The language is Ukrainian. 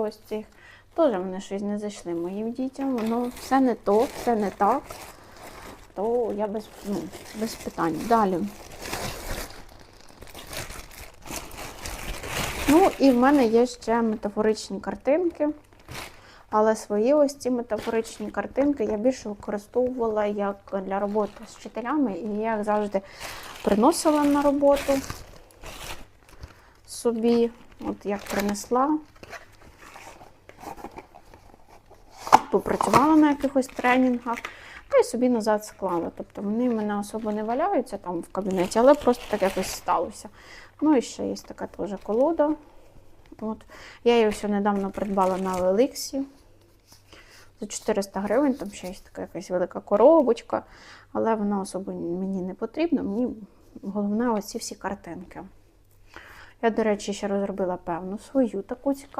ось цих. Теж вони щось не зайшли моїм дітям. Воно все не то, все не так. То я без, ну, без питань. Далі. Ну, і в мене є ще метафоричні картинки. Але свої ось ці метафоричні картинки я більше використовувала як для роботи з вчителями, і я їх завжди приносила на роботу собі. От як принесла. Попрацювала на якихось тренінгах, та й собі назад склала. Тобто вони мене особо не валяються там в кабінеті, але просто так якось сталося. Ну і ще є така теж колода. От. Я її все недавно придбала на Еликсі за 400 гривень, там ще є така якась велика коробочка, але вона особо мені не потрібна. Мені головне оці всі картинки. Я, до речі, ще розробила певну свою таку цікаву.